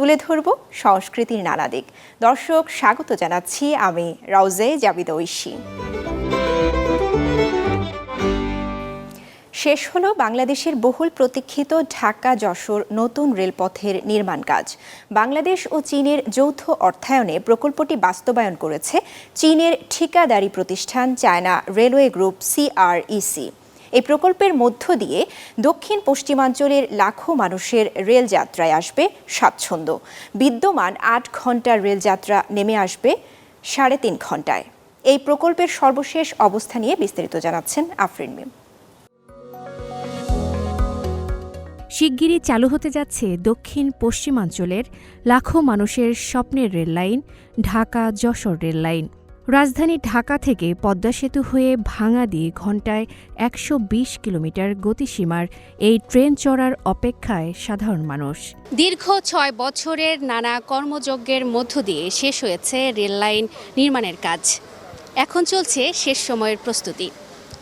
তুলে ধরব সংস্কৃতির নানা দিক। দর্শক, স্বাগত জানাচ্ছি আমি রাউজে জাবিদ ঐশী। শেষ হলো বাংলাদেশের বহুল প্রতীক্ষিত ঢাকা যশোর নতুন রেলপথের নির্মাণ কাজ। বাংলাদেশ ও চীনের যৌথ অর্থায়নে প্রকল্পটি বাস্তবায়ন করেছে চীনের ঠিকাদারি প্রতিষ্ঠান চায়না রেলওয়ে গ্রুপ সিআরইসি। এই প্রকল্পের মধ্য দিয়ে দক্ষিণ পশ্চিমাঞ্চলের লাখো মানুষের রেলযাত্রায় আসবে স্বাচ্ছন্দ্য। বিদ্যমান আট ঘণ্টার রেলযাত্রা নেমে আসবে সাড়ে তিন ঘন্টায় এই প্রকল্পের সর্বশেষ অবস্থা নিয়ে বিস্তারিত জানাচ্ছেন আফরিন মিম। শিগগিরই চালু হতে যাচ্ছে দক্ষিণ পশ্চিমাঞ্চলের লাখো মানুষের স্বপ্নের রেললাইন ঢাকা যশোর রেললাইন। রাজধানী ঢাকা থেকে পদ্মা সেতু হয়ে ভাঙা দিয়ে ঘণ্টায় একশো বিশ কিলোমিটার গতিসীমার এই ট্রেন চড়ার অপেক্ষায় সাধারণ মানুষ। দীর্ঘ ছয় বছরের নানা কর্মযজ্ঞের মধ্য দিয়ে শেষ হয়েছে রেললাইন নির্মাণের কাজ। এখন চলছে শেষ সময়ের প্রস্তুতি।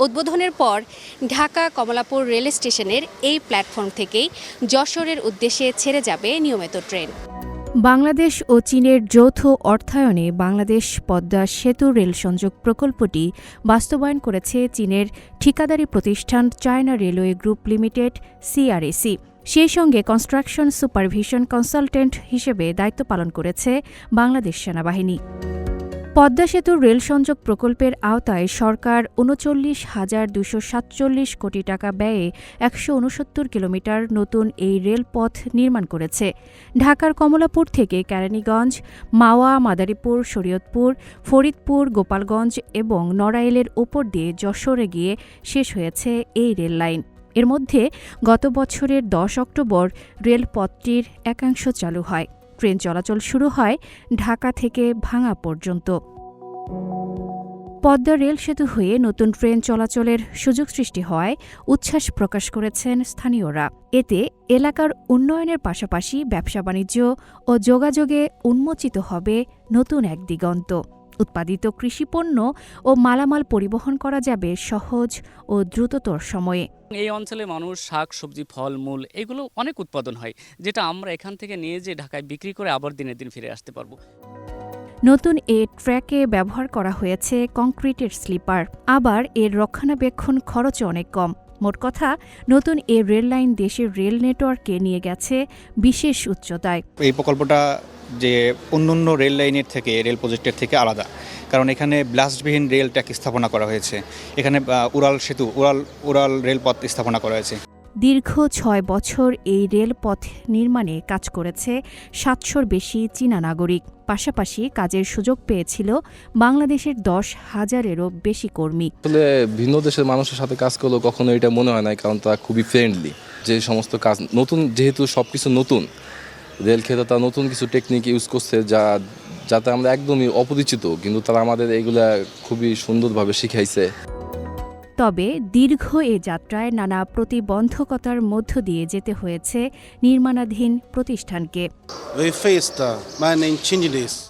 উদ্বোধনের পর ঢাকা কমলাপুর রেল স্টেশনের এই প্ল্যাটফর্ম থেকেই যশোরের উদ্দেশ্যে ছেড়ে যাবে নিয়মিত ট্রেন। বাংলাদেশ ও চীনের যৌথ অর্থায়নে বাংলাদেশ পদ্মা সেতু রেল সংযোগ প্রকল্পটি বাস্তবায়ন করেছে চীনের ঠিকাদারি প্রতিষ্ঠান China railway group limited CRAC সেই সঙ্গে কনস্ট্রাকশন সুপারভিশন কনসালটেন্ট হিসেবে দায়িত্ব পালন করেছে বাংলাদেশ সেনাবাহিনী। পদ্মা সেতু রেল সংযোগ প্রকল্পের আওতায় সরকার উনচল্লিশ হাজার দুশো সাতচল্লিশ কোটি টাকা ব্যয়ে একশো উনসত্তর কিলোমিটার নতুন এই রেলপথ নির্মাণ করেছে। ঢাকার কমলাপুর থেকে কেরানীগঞ্জ, মাওয়া, মাদারীপুর, শরীয়তপুর, ফরিদপুর, গোপালগঞ্জ এবং নড়াইলের ওপর দিয়ে যশোরে গিয়ে শেষ হয়েছে এই রেল লাইন। এর মধ্যে গত বছরের দশ অক্টোবর রেলপথটির একাংশ চালু হয়। ট্রেন চলাচল শুরু হয় ঢাকা থেকে ভাঙা পর্যন্ত। পদ্মা রেল সেতু হয়ে নতুন ট্রেন চলাচলের সুযোগ সৃষ্টি হওয়ায় উচ্ছ্বাস প্রকাশ করেছেন স্থানীয়রা। এতে এলাকার উন্নয়নের পাশাপাশি ব্যবসা বাণিজ্য ও যোগাযোগে উন্মোচিত হবে নতুন এক দিগন্ত। উৎপাদিত কৃষিপণ্য ও মালামাল পরিবহন করা যাবে সহজ ও দ্রুততর সময়ে। এই অঞ্চলে মানুষ শাক সবজি ফল মূল এগুলো অনেক উৎপাদন হয় যেটা আমরা এখান থেকে নিয়ে যে ঢাকায় বিক্রি করে আবার দিনের দিন ফিরে আসতে পারব। নতুন এ ট্র্যাকে ব্যবহার করা হয়েছে কংক্রিটের স্লিপার আবার এর রক্ষণাবেক্ষণ খরচও অনেক কম। মোট কথা নতুন এ রেল লাইন দেশের রেল নেটওয়ার্কে নিয়ে গেছে বিশেষ উচ্চতায়। এই প্রকল্পটা যে অন্যান্য রেল লাইনের থেকে রেল প্রজেক্টের থেকে আলাদা। কারণ এখানে ব্লাস্টবিহীন রেল ট্র্যাক স্থাপনা করা হয়েছে। এখানে উড়াল সেতু উড়াল উড়াল রেলপথ স্থাপনা করা হয়েছে। দীর্ঘ ছয় বছর এই রেলপথ নির্মাণে কাজ করেছে সাতশোর বেশি চীনা নাগরিক। পাশাপাশি কাজের সুযোগ পেয়েছিল বাংলাদেশের দশ হাজারেরও বেশি কর্মী। আসলে ভিন্ন দেশের মানুষের সাথে কাজ করলেও কখনো এটা মনে হয় না কারণ তারা খুবই ফ্রেন্ডলি যে সমস্ত কাজ নতুন যেহেতু সব কিছু নতুন রেল ক্ষেত্রে তারা নতুন কিছু টেকনিক ইউজ করছে যা যাতে আমরা একদমই অপরিচিত কিন্তু তারা আমাদের এগুলা খুবই সুন্দরভাবে শিখাইছে। তবে দীর্ঘ এ যাত্রায় নানা প্রতিবন্ধকতার মধ্য দিয়ে যেতে হয়েছে নির্মাণাধীন প্রতিষ্ঠানকে। Uh.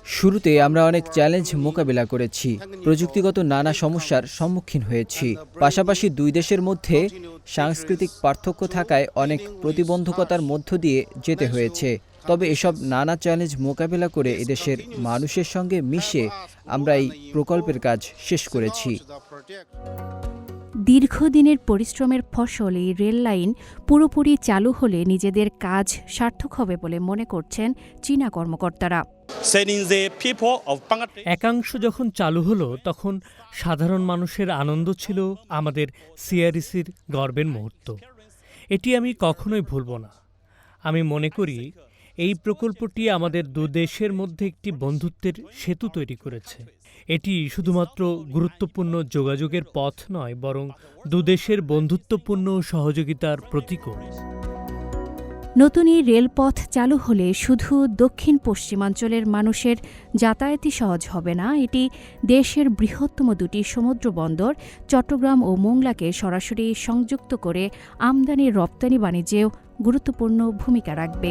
শুরুতে আমরা অনেক চ্যালেঞ্জ মোকাবিলা করেছি প্রযুক্তিগত নানা সমস্যার সম্মুখীন হয়েছি। পাশাপাশি দুই দেশের মধ্যে সাংস্কৃতিক পার্থক্য থাকায় অনেক প্রতিবন্ধকতার মধ্য দিয়ে যেতে হয়েছে। তবে এসব নানা চ্যালেঞ্জ মোকাবেলা করে এদেশের মানুষের সঙ্গে মিশে আমরা এই প্রকল্পের কাজ শেষ করেছি। দীর্ঘদিনের পরিশ্রমের ফসল এই রেল লাইন পুরোপুরি চালু হলে নিজেদের কাজ সার্থক হবে বলে মনে করছেন চীনা কর্মকর্তারা। একাংশ যখন চালু হলো তখন সাধারণ মানুষের আনন্দ ছিল আমাদের সিআরইসির গর্বের মুহূর্ত। এটি আমি কখনোই ভুলব না। আমি মনে করি এই প্রকল্পটি আমাদের দু দেশের মধ্যে একটি বন্ধুত্বের সেতু তৈরি করেছে। এটি শুধুমাত্র গুরুত্বপূর্ণ যোগাযোগের পথ নয়, বরং দুদেশের বন্ধুত্বপূর্ণ সহযোগিতার প্রতীকও। নতুন এই রেলপথ চালু হলে শুধু দক্ষিণ পশ্চিমাঞ্চলের মানুষের যাতায়াতই সহজ হবে না। এটি দেশের বৃহত্তম দুটি সমুদ্র বন্দর, চট্টগ্রাম ও মোংলাকে সরাসরি সংযুক্ত করে আমদানি রপ্তানি বাণিজ্যেও গুরুত্বপূর্ণ ভূমিকা রাখবে।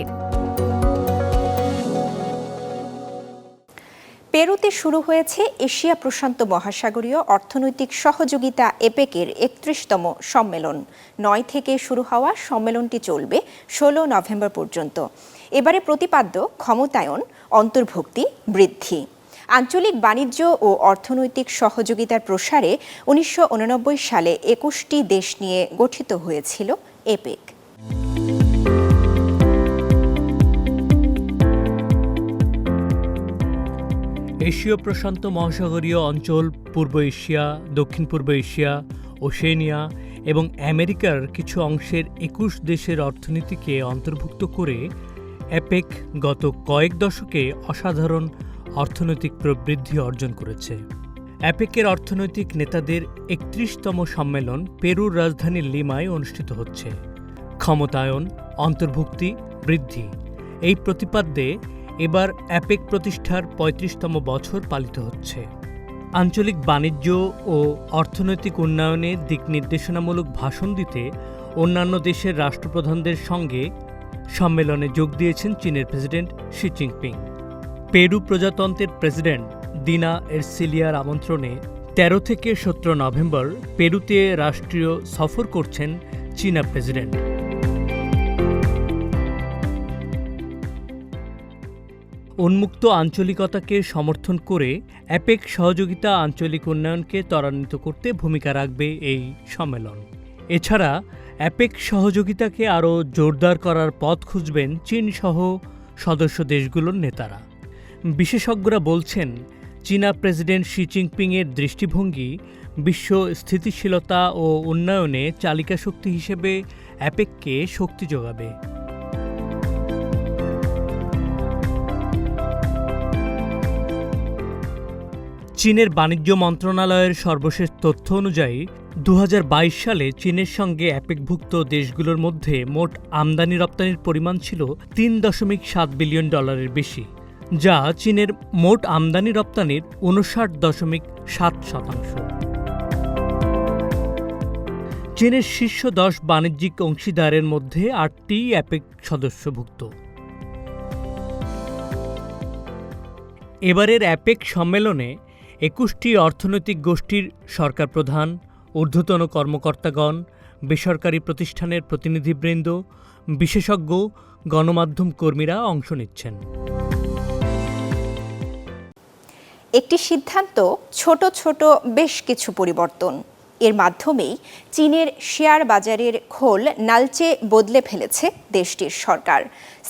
পেরুতে শুরু হয়েছে এশিয়া প্রশান্ত মহাসাগরীয় অর্থনৈতিক সহযোগিতা এপেকের একত্রিশতম সম্মেলন। নয় থেকে শুরু হওয়া সম্মেলনটি চলবে ষোলো নভেম্বর পর্যন্ত। এবারে প্রতিপাদ্য ক্ষমতায়ন, অন্তর্ভুক্তি, বৃদ্ধি। আঞ্চলিক বাণিজ্য ও অর্থনৈতিক সহযোগিতার প্রসারে উনিশশো উননব্বই সালে একুশটি দেশ নিয়ে গঠিত হয়েছিল এপেক। এশীয় প্রশান্ত মহাসাগরীয় অঞ্চল, পূর্ব এশিয়া, দক্ষিণ পূর্ব এশিয়া, ওশেনিয়া এবং আমেরিকার কিছু অংশের একুশ দেশের অর্থনীতিকে অন্তর্ভুক্ত করে অ্যাপেক গত কয়েক দশকে অসাধারণ অর্থনৈতিক প্রবৃদ্ধি অর্জন করেছে। অ্যাপেকের অর্থনৈতিক নেতাদের একত্রিশতম সম্মেলন পেরুর রাজধানী লিমায় অনুষ্ঠিত হচ্ছে। ক্ষমতায়ন, অন্তর্ভুক্তি, বৃদ্ধি। এই প্রতিপাদ্যে এবার অ্যাপেক প্রতিষ্ঠার পঁয়ত্রিশতম বছর পালিত হচ্ছে। আঞ্চলিক বাণিজ্য ও অর্থনৈতিক উন্নয়নে দিক নির্দেশনামূলক ভাষণ দিতে অন্যান্য দেশের রাষ্ট্রপ্রধানদের সঙ্গে সম্মেলনে যোগ দিয়েছেন চীনের প্রেসিডেন্ট শি জিনপিং। পেরু প্রজাতন্ত্রের প্রেসিডেন্ট দিনা এরসিলিয়ার আমন্ত্রণে তেরো থেকে সতেরো নভেম্বর পেরুতে রাষ্ট্রীয় সফর করছেন চীনা প্রেসিডেন্ট। উন্মুক্ত আঞ্চলিকতাকে সমর্থন করে অ্যাপেক সহযোগিতা আঞ্চলিক উন্নয়নকে ত্বরান্বিত করতে ভূমিকা রাখবে এই সম্মেলন। এছাড়া, অ্যাপেক সহযোগিতাকে আরও জোরদার করার পথ খুঁজবেন চীন সহ সদস্য দেশগুলোর নেতারা। বিশেষজ্ঞরা বলছেন, চীনা প্রেসিডেন্ট শি জিনপিংয়ের দৃষ্টিভঙ্গি বিশ্ব স্থিতিশীলতা ও উন্নয়নে চালিকা শক্তি হিসেবে অ্যাপেককে শক্তি যোগাবে। চীনের বাণিজ্য মন্ত্রণালয়ের সর্বশেষ তথ্য অনুযায়ী দু হাজার বাইশ সালে চীনের সঙ্গে অ্যাপেকভুক্ত দেশগুলোর মধ্যে মোট আমদানি রপ্তানির পরিমাণ ছিল তিন দশমিক সাত বিলিয়ন ডলারের বেশি, যা চীনের মোট আমদানি রপ্তানির উনষাট দশমিক সাত শতাংশ। চীনের শীর্ষ দশ বাণিজ্যিক অংশীদারের মধ্যে আটটি অ্যাপেক সদস্যভুক্ত। এবারের অ্যাপেক সম্মেলনে একুশটি অর্থনৈতিক গোষ্ঠীর সরকার প্রধান, ঊর্ধ্বতন কর্মকর্তাগণ, বেসরকারি প্রতিষ্ঠানের প্রতিনিধিবৃন্দ, বিশেষজ্ঞ, গণমাধ্যম কর্মীরা অংশ নিচ্ছেন। একটি সিদ্ধান্ত, ছোট ছোট বেশ কিছু পরিবর্তন। এর মাধ্যমেই চীনের শেয়ার বাজারের খোল নালচে বদলে ফেলেছে দেশটির সরকার।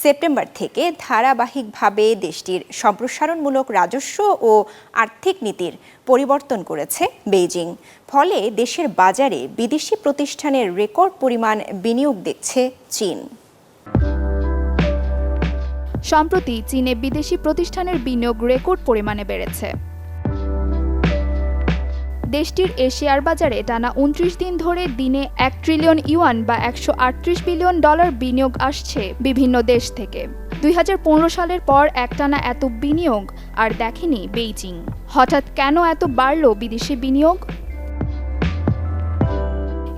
সেপ্টেম্বর থেকে ধারাবাহিকভাবে দেশটির সম্প্রসারণমূলক রাজস্ব ও আর্থিক নীতির পরিবর্তন করেছে বেইজিং। ফলে দেশের বাজারে বিদেশি প্রতিষ্ঠানের রেকর্ড পরিমাণ বিনিয়োগ দেখছে চীন। সম্প্রতি চীনে বিদেশি প্রতিষ্ঠানের বিনিয়োগ রেকর্ড পরিমাণে বেড়েছে। দেশটির এ শেয়ার বাজারে টানা উনত্রিশ দিন ধরে দিনে এক ট্রিলিয়ন ইউয়ান বা একশো আটত্রিশ বিলিয়ন ডলার বিনিয়োগ আসছে বিভিন্ন দেশ থেকে। দুই হাজার পনেরো সালের পর একটানা এত বিনিয়োগ আর দেখেনি বেইজিং। হঠাৎ কেন এত বাড়ল বিদেশি বিনিয়োগ?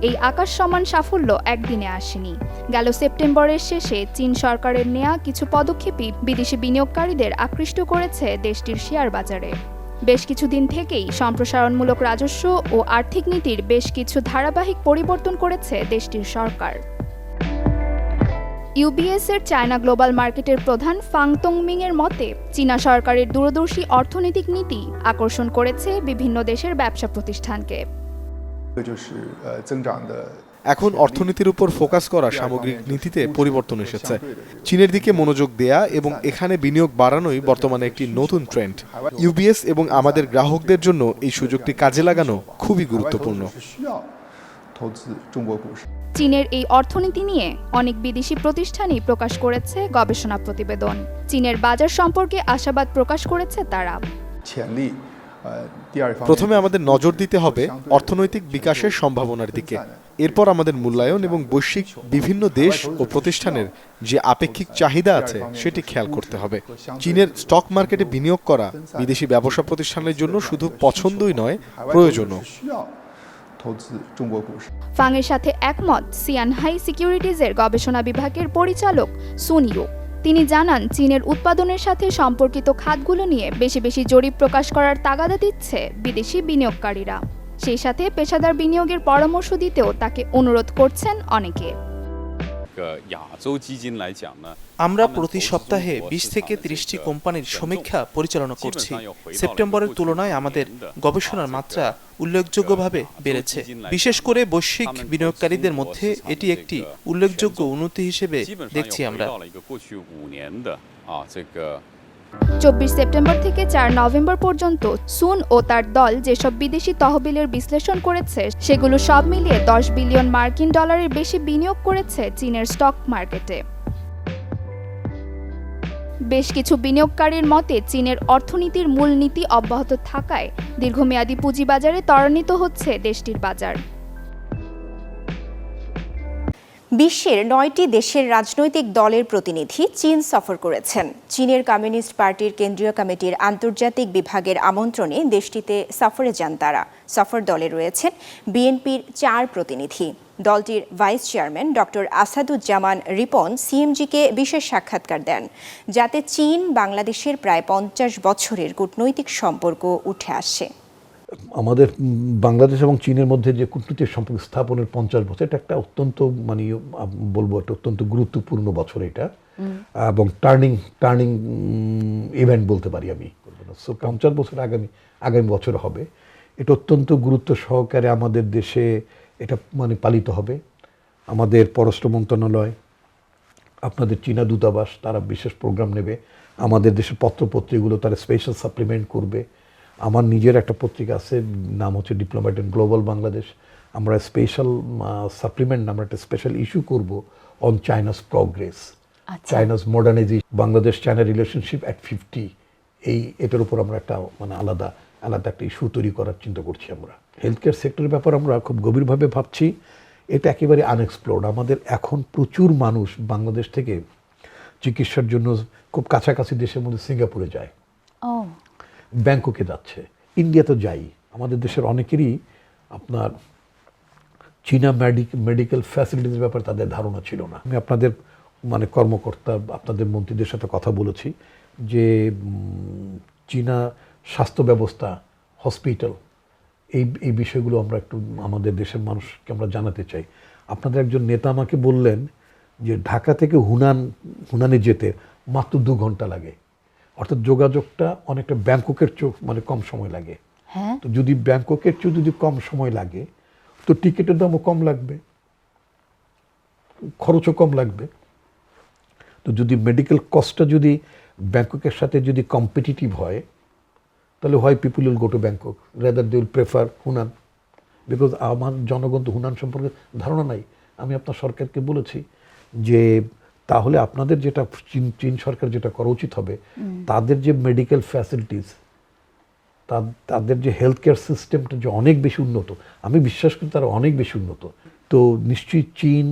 এই আকাশ সমান সাফল্য একদিনে আসেনি। গেল সেপ্টেম্বরের শেষে চীন সরকারের নেয়া কিছু পদক্ষেপই বিদেশি বিনিয়োগকারীদের আকৃষ্ট করেছে দেশটির শেয়ার বাজারে। বেশ কিছুদিন থেকেই সম্প্রসারণমূলক রাজস্ব ও আর্থিক নীতির বেশ কিছু ধারাবাহিক পরিবর্তন করেছে দেশটির সরকার। ইউবিএস এর চায়না গ্লোবাল মার্কেটের প্রধান ফাংতংমিং এর মতে, চীনা সরকারের দূরদর্শী অর্থনৈতিক নীতি আকর্ষণ করেছে বিভিন্ন দেশের ব্যবসা প্রতিষ্ঠানকে। এখন অর্থনীতির উপর ফোকাস করা সামগ্রিক নীতিতে পরিবর্তন এসেছে। চীনের দিকে মনোযোগ দেয়া এবং এখানে বিনিয়োগ বাড়ানোই বর্তমানে একটি নতুন ট্রেন্ড। ইউবিএস এবং আমাদের গ্রাহকদের জন্য এই সুযোগটি কাজে লাগানো খুবই গুরুত্বপূর্ণ। চীনের এই অর্থনীতি নিয়ে অনেক বিদেশি প্রতিষ্ঠানই প্রকাশ করেছে গবেষণা প্রতিবেদন। চীনের বাজার সম্পর্কে আশাবাদ প্রকাশ করেছে তারা। প্রথমে আমাদের নজর দিতে হবে অর্থনৈতিক বিকাশের সম্ভাবনার দিকে। এরপর আমাদের মূল্যায়ন এবং বৈশ্বিক বিভিন্ন দেশ ও প্রতিষ্ঠানের যে আপেক্ষিক চাহিদা আছে, সেটি খেয়াল করতে হবে। চীনের স্টক মার্কেটে বিনিয়োগ করা বিদেশি ব্যবসা প্রতিষ্ঠানের জন্য শুধু পছন্দই নয়, প্রয়োজনও। ফাংয়ের সাথে একমত সিয়ান হাই সিকিউরিটিজের গবেষণা বিভাগের পরিচালক সুনিও। তিনি জানান, চীনের উৎপাদনের সাথে সম্পর্কিত খাতগুলো নিয়ে বেশি বেশি জরিপ প্রকাশ করার তাগাদা দিচ্ছে বিদেশি বিনিয়োগকারীরা। সেই সাথে পেশাদার বিনিয়োগের পরামর্শ দিতেও তাকে অনুরোধ করছেন অনেকে। আমরা প্রতি সপ্তাহে বিশ থেকে ত্রিশটি কোম্পানির সমীক্ষা পরিচালনা করছি। সেপ্টেম্বরের তুলনায় আমাদের গবেষণার মাত্রা উল্লেখযোগ্যভাবে বেড়েছে। বিশেষ করে বৈশ্বিক বিনিয়োগকারীদের মধ্যে এটি একটি উল্লেখযোগ্য উন্নতি হিসেবে দেখছি আমরা। চব্বিশ সেপ্টেম্বর থেকে চার নভেম্বর পর্যন্ত সুন ও তার দল যেসব বিদেশি তহবিলের বিশ্লেষণ করেছে, সেগুলো সব মিলিয়ে দশ বিলিয়ন মার্কিন ডলারের বেশি বিনিয়োগ করেছে চীনের স্টক মার্কেটে। বেশ কিছু বিনিয়োগকারীর মতে, চীনের অর্থনীতির মূল নীতি অব্যাহত থাকায় দীর্ঘমেয়াদী পুঁজিবাজারে ত্বরান্বিত হচ্ছে দেশটির বাজার। বিশ্বের নয়টি দেশের রাজনৈতিক দলের প্রতিনিধি চীন সফর করেছেন। চীনের কমিউনিস্ট পার্টির কেন্দ্রীয় কমিটির আন্তর্জাতিক বিভাগের আমন্ত্রণে দেশটিতে সফরে যান তারা। সফর দলে রয়েছেন বিএনপির চার প্রতিনিধি। দলটির vice chairman doctor Asaduzzaman Ripon সিএমজিকে বিশেষ সাক্ষাৎকার দেন, যাতে চীন বাংলাদেশের প্রায় পঞ্চাশ বছরের কূটনৈতিক সম্পর্ক উঠে আসে। আমাদের বাংলাদেশ এবং চীনের মধ্যে যে কূটনৈতিক সম্পর্ক স্থাপনের পঞ্চাশ বছর এটা একটা অত্যন্ত মানে বলব একটা অত্যন্ত গুরুত্বপূর্ণ বছর এটা। এবং টার্নিং টার্নিং ইভেন্ট বলতে পারি আমি। সো পঞ্চাশ বছর আগামী আগামী বছর হবে। এটা অত্যন্ত গুরুত্ব সহকারে আমাদের দেশে এটা মানে পালিত হবে। আমাদের পররাষ্ট্র মন্ত্রণালয় আপনাদের চীনা দূতাবাস তারা বিশেষ প্রোগ্রাম নেবে। আমাদের দেশের পত্রপত্রিকাগুলো তারা স্পেশাল সাপ্লিমেন্ট করবে। আমার নিজের একটা পত্রিকা আছে নাম হচ্ছে ডিপ্লোম্যাট ইন গ্লোবাল বাংলাদেশ আমরা স্পেশাল সাপ্লিমেন্ট আমরা একটা স্পেশাল ইস্যু করব on China's progress China's modernisation Bangladesh China relationship at fifty এই এটার উপর আমরা একটা মানে আলাদা আলাদা একটা ইস্যু তৈরি করার চিন্তা করছি আমরা। হেলথ কেয়ার সেক্টরের ব্যাপার আমরা খুব গভীরভাবে ভাবছি। এটা একেবারে আনএক্সপ্লোর্ড আমাদের এখন প্রচুর মানুষ বাংলাদেশ থেকে চিকিৎসার জন্য খুব কাছাকাছি দেশের মধ্যে সিঙ্গাপুরে যায়। ব্যাংককে যাচ্ছে। ইন্ডিয়া তো যাই। আমাদের দেশের অনেকেরই আপনার চীনা মেডিক মেডিকেল ফ্যাসিলিটিস ব্যাপারে তাদের ধারণা ছিল না। আমি আপনাদের মানে কর্মকর্তা, আপনাদের মন্ত্রীদের সাথে কথা বলেছি যে চীনা স্বাস্থ্য ব্যবস্থা হসপিটাল এই এই বিষয়গুলো আমরা একটু আমাদের দেশের মানুষকে আমরা জানাতে চাই। আপনাদের একজন নেতা আমাকে বললেন যে, ঢাকা থেকে হুনান, হুনানে যেতে মাত্র দু ঘণ্টা লাগে। অর্থাৎ যোগাযোগটা অনেকটা ব্যাংককের চোখ মানে কম সময় লাগে। হ্যাঁ। তো যদি ব্যাংককের চেয়ে যদি কম সময় লাগে তো টিকিটের দামও কম লাগবে খরচও কম লাগবে। তো যদি মেডিকেল কস্টটা যদি ব্যাংককের সাথে যদি কম্পিটিটিভ হয় তাহলে হয় people will go to Bangkok rather they will prefer Hunan because আমার জনগণ তো হুনান সম্পর্কে ধারণা নাই। আমি আপনার সরকারকে বলেছি যে তাহলে আপনাদের যেটা চীন চীন সরকার যেটা করা উচিত হবে তাদের যে মেডিকেল ফ্যাসিলিটিস তাদের যে হেলথ কেয়ার সিস্টেমটা যে অনেক বেশি উন্নত আমি বিশ্বাস করি তারা অনেক বেশি উন্নত। তো নিশ্চয়ই চীন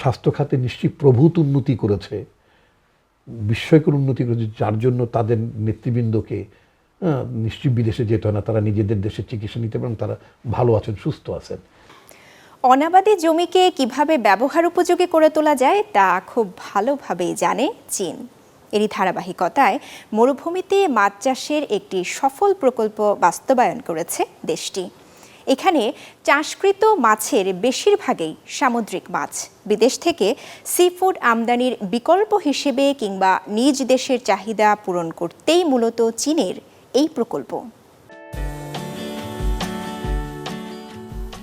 স্বাস্থ্য খাতে নিশ্চয়ই প্রভূত উন্নতি করেছে বিস্ময়কর উন্নতি করেছে যার জন্য তাদের নেতৃবৃন্দকে নিশ্চয়ই বিদেশে যেতে হয় না তারা নিজেদের দেশে চিকিৎসা নিতে পারেন তারা ভালো আছেন সুস্থ আছেন। অনাবাদী জমিকে কীভাবে ব্যবহার উপযোগী করে তোলা যায় তা খুব ভালোভাবেই জানে চীন। এরই ধারাবাহিকতায় মরুভূমিতে মাছ চাষের একটি সফল প্রকল্প বাস্তবায়ন করেছে দেশটি। এখানে চাষকৃত মাছের বেশিরভাগই সামুদ্রিক মাছ। বিদেশ থেকে সি ফুড আমদানির বিকল্প হিসেবে কিংবা নিজ দেশের চাহিদা পূরণ করতেই মূলত চীনের এই প্রকল্প।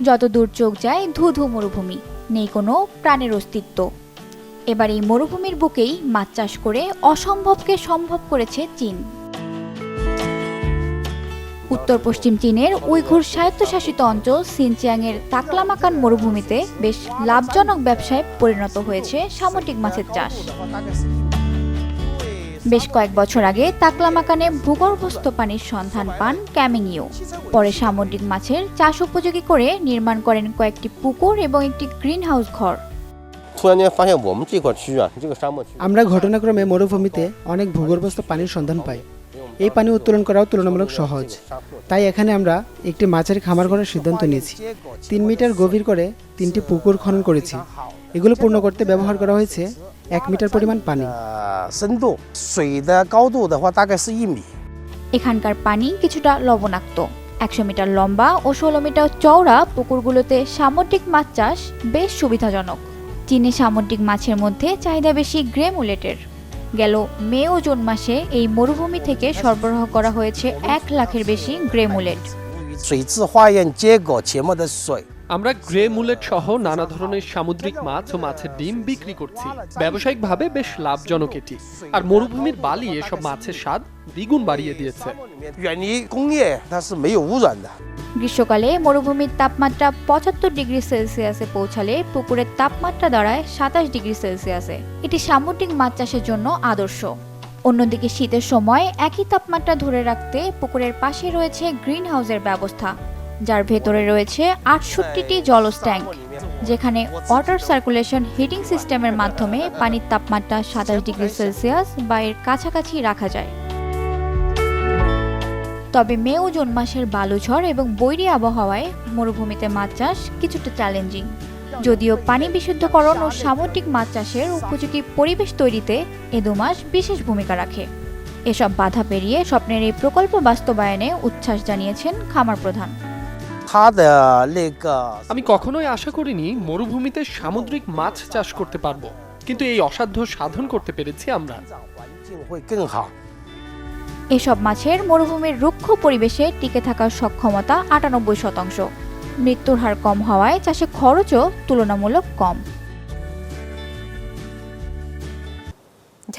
যত দূর চোখ যায় ধু ধু মরুভূমি, নেই কোনো প্রাণের অস্তিত্ব। এবার এই মরুভূমির বুকেই মাছ চাষ করে অসম্ভবকে সম্ভব করেছে চীন। উত্তর পশ্চিম চীনের উইঘুর স্বায়ত্তশাসিত অঞ্চল সিনচিয়াংয়ের তাকলামাকান মরুভূমিতে বেশ লাভজনক ব্যবসায় পরিণত হয়েছে সামুদ্রিক মাছের চাষ। বেশ কয়েক বছর আগে তাকলামাকানে ভূগর্ভস্থ পানির সন্ধান পান ক্যামিনিও পরে সামুদ্রিক মাছের চাষ উপযোগী করে নির্মাণ করেন কয়েকটি পুকুর এবং একটি গ্রিন হাউস ঘর। আমরা ঘটনাক্রমে মরুভূমিতে অনেক ভূগর্ভস্থ পানির সন্ধান পাই। এই পানি উত্তোলন করাও তুলনামূলক সহজ। তাই এখানে আমরা একটি মাছের খামার করার সিদ্ধান্ত নিয়েছি। তিন মিটার গভীর করে তিনটি পুকুর খনন করেছি। এগুলো পূর্ণ করতে ব্যবহার করা হয়েছে এক মিটার পরিমাণ পানি 呃，深度水的高度的话大概是一米。 এখানকার পানি কিছুটা লবণাক্ত একশো মিটার লম্বা ও ষোলো মিটার চওড়া পুকুরগুলোতে সামুদ্রিক মাছ চাষ বেশ সুবিধাজনক চীনে সামুদ্রিক মাছের মধ্যে চাহিদা বেশি গ্রে মুলেটের গেল মে ও জুন মাসে এই মরুভূমি থেকে সরবরাহ করা হয়েছে এক লাখের বেশি গ্রে মুলেট 水质化验结果前面的水 আমরা গ্রে মুলেট সহ নানা ধরনের সামুদ্রিক মাছ ও মাছের ডিম বিক্রি করছি। ব্যবসায়িকভাবে বেশ লাভজনক এটি। আর মরুভূমির বালি এসব মাছের স্বাদ দ্বিগুণ বাড়িয়ে দিয়েছে। গ্রীষ্মকালে মরুভূমির তাপমাত্রা পঁচাত্তর ডিগ্রি সেলসিয়াসে পৌঁছালে পুকুরের তাপমাত্রা দাঁড়ায় সাতাশ ডিগ্রি সেলসিয়াসে। এটি সামুদ্রিক মাছ চাষের জন্য আদর্শ। অন্যদিকে শীতের সময় একই তাপমাত্রা ধরে রাখতে পুকুরের পাশে রয়েছে গ্রিন হাউসের ব্যবস্থা। যার ভেতরে রয়েছে আটষট্টিটি জলজ ট্যাঙ্ক যেখানে ওয়াটার সার্কুলেশন হিটিং সিস্টেমের মাধ্যমে পানির তাপমাত্রা সাতাশ ডিগ্রি সেলসিয়াস বা এর কাছাকাছি রাখা যায়। তবে মে ও জুন মাসের বালুঝড় এবং বৈরী আবহাওয়ায় মরুভূমিতে মাছ চাষ কিছুটা চ্যালেঞ্জিং যদিও পানি বিশুদ্ধকরণ ও সামুদ্রিক মাছ চাষের উপযোগী পরিবেশ তৈরিতে এ দুমাস বিশেষ ভূমিকা রাখে। এসব বাধা পেরিয়ে স্বপ্নের এই প্রকল্প বাস্তবায়নে উচ্ছ্বাস জানিয়েছেন খামার প্রধান। আমি কখনোই আশা করিনি মরুভূমিতে সামুদ্রিক মাছ চাষ করতে পারব কিন্তু এই অসাধ্য সাধন করতে পেরেছি আমরা। এসব মাছের মরুভূমির রুক্ষ পরিবেশে টিকে থাকার সক্ষমতা আটানব্বই শতাংশ। মৃত্যুর হার কম হওয়ায় চাষে খরচও তুলনামূলক কম।